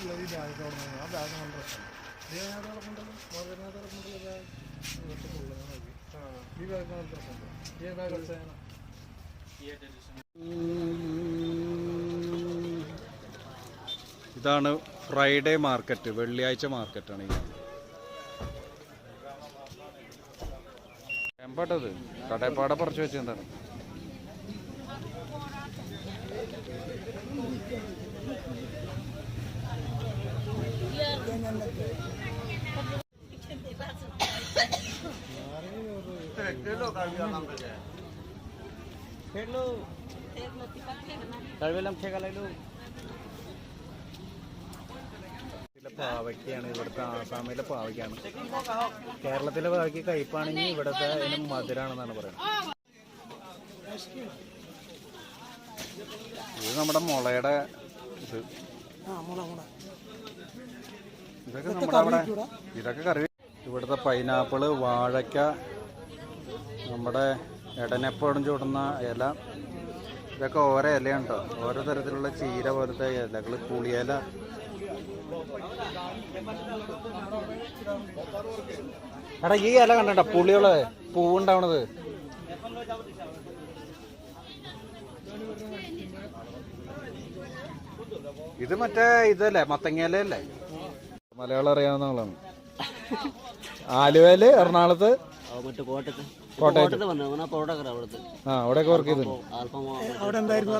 ഈ ബാഗ് ആ ബാഗ് നല്ല രസമാണ് ബാഗ് നോക്കി. ഈ ബാഗ് നല്ല രസമുണ്ട്. ഈ ബാഗ് കളിച്ചാൽ ഇതാണ് ഫ്രൈഡേ മാർക്കറ്റ് വെള്ളിയാഴ്ച മാർക്കറ്റാണ് ഈ. എമ്പാട്ടത് കടപ്പാടെ പറിച്ചു വെച്ചെന്താണ്? പാവയ്ക്കാണ് ഇവിടുത്തെ ആസാമിലെ പാവയ്ക്കാണ് കേരളത്തിലെ പാവയ്ക്ക് കയ്പാണെങ്കിൽ ഇവിടുത്തെ അതിന് മധുരാണെന്നാണ് പറയുന്നത് ഇത് നമ്മുടെ മുളയുടെ ഇത്. ഇതൊക്കെ നമ്മുടെ അവിടെ ഇതൊക്കെ കറി ഇവിടുത്തെ പൈനാപ്പിൾ വാഴയ്ക്ക നമ്മുടെ എടനെപ്പോഴും ചൂടുന്ന ഇല ഇതൊക്കെ ഓരോ ഇലയാണ് കേട്ടോ ഓരോ തരത്തിലുള്ള ചീര പോലത്തെ ഇലകൾ പുളിയില. എടാ ഈ ഇല കണ്ടണ്ട പുളിയുള്ള പൂവുണ്ടാവണത്. ഇത് മറ്റേ ഇതല്ലേ മത്തങ്ങയിലല്ലേ? മലയാളം അറിയാവുന്ന ആളാണ്. ആലുവയിൽ എറണാകുളത്ത്? മറ്റേ കോട്ടയത്ത്. കോട്ടയത്ത്. ആ അവിടെയൊക്കെ വർക്ക് അവിടെ എന്തായിരുന്നു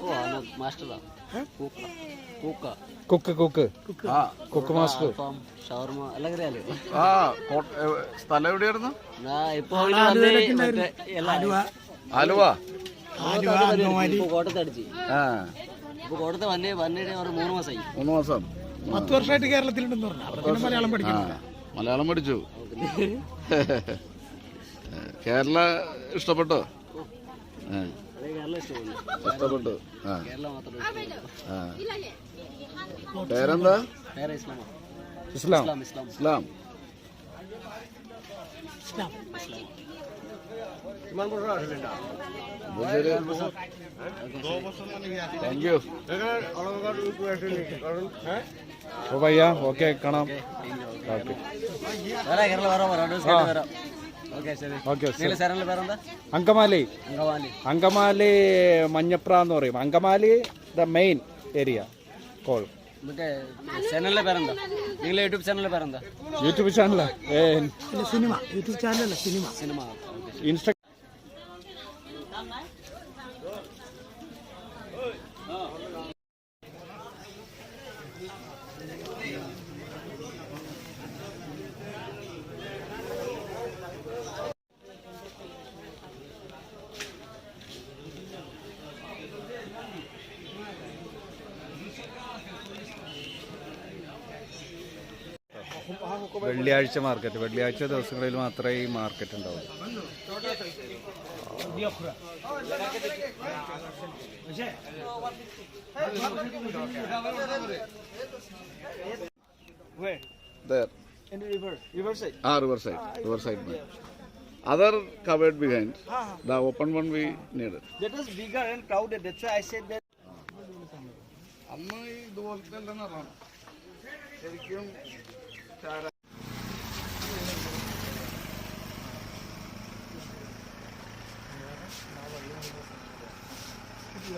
ഓ അവന് മാസ്റ്ററാ. കൂക്ക. കൂക്ക. Cook cook. കുക്ക്. മാസ്റ്റർ. ഷവർമ അറിയാലോ ആ സ്ഥലം എവിടെയായിരുന്നു? ആലുവ ആലുവ. കോട്ടത്തടിച്ച് ആ. ഇപ്പൊ കോട്ടയത്ത് വന്നേ വന്നിട്ട് ഒരു മൂന്ന് മാസമായി മൂന്ന് മാസം. പത്ത് വർഷമായിട്ട് കേരളത്തിലുണ്ടെന്ന് പറഞ്ഞു? മലയാളം പഠിക്കണം മലയാളം പഠിച്ചു. കേരള ഇഷ്ടപ്പെട്ടോ? ഇഷ്ടപ്പെട്ടു. പേരെന്താ? ഇസ്ലാം. ഇസ്ലാമോ ഇസ്ലാം. താങ്ക് യു ഓ ഓക്കെ കാണാം. ഓക്കെ. അങ്കമാലി. അങ്കമാലി. അങ്കമാലി മഞ്ഞപ്ര എന്ന് പറയും. Angamaly the main area call മറ്റേ ചാനലിന്റെ പേരെന്താ? നിങ്ങളെ യൂട്യൂബ് ചാനലിന്റെ പേരെന്താ? യൂട്യൂബ് ചാനലാ സിനിമ യൂട്യൂബ് ചാനലല്ല സിനിമ സിനിമ ইনস্টা വെള്ളിയാഴ്ച മാർക്കറ്റ് വെള്ളിയാഴ്ച ദിവസങ്ങളിൽ മാത്രമേ ഈ മാർക്കറ്റ് ഉണ്ടാവുള്ളൂ ah river side river side man other covered behind the open one we needed that is bigger and crowded that's why i said that അന്ന് ഇതുപോലത്തെ ശരിക്കും ചാര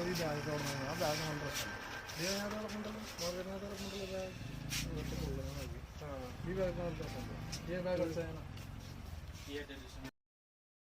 ഈ ബാഗ് തുടങ്ങി ആ ബാഗ്